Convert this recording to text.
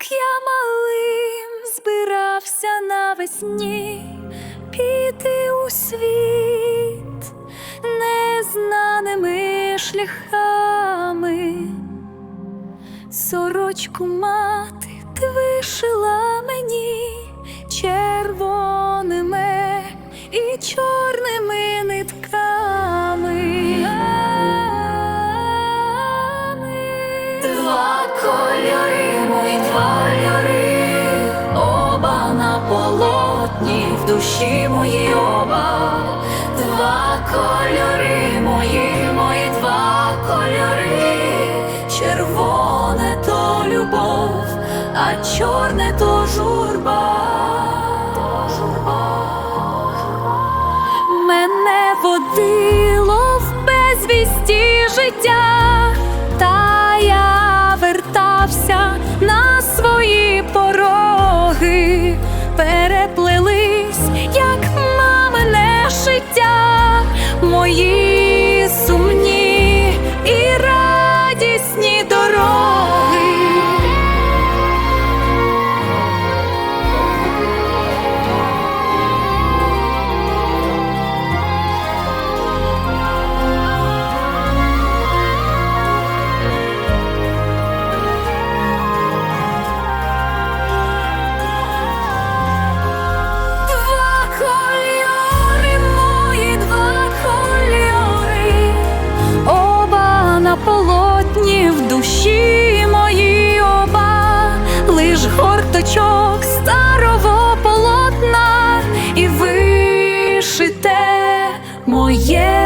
як я малим збирався навесні піти у світ незнаними шляхами. Сорочку мати душі мої оба, два кольори, мої, мої два кольори, червоне то любов, а чорне то журба. То журба. Мене водило в безвісті життя, ниточок старого полотна і вишите моє.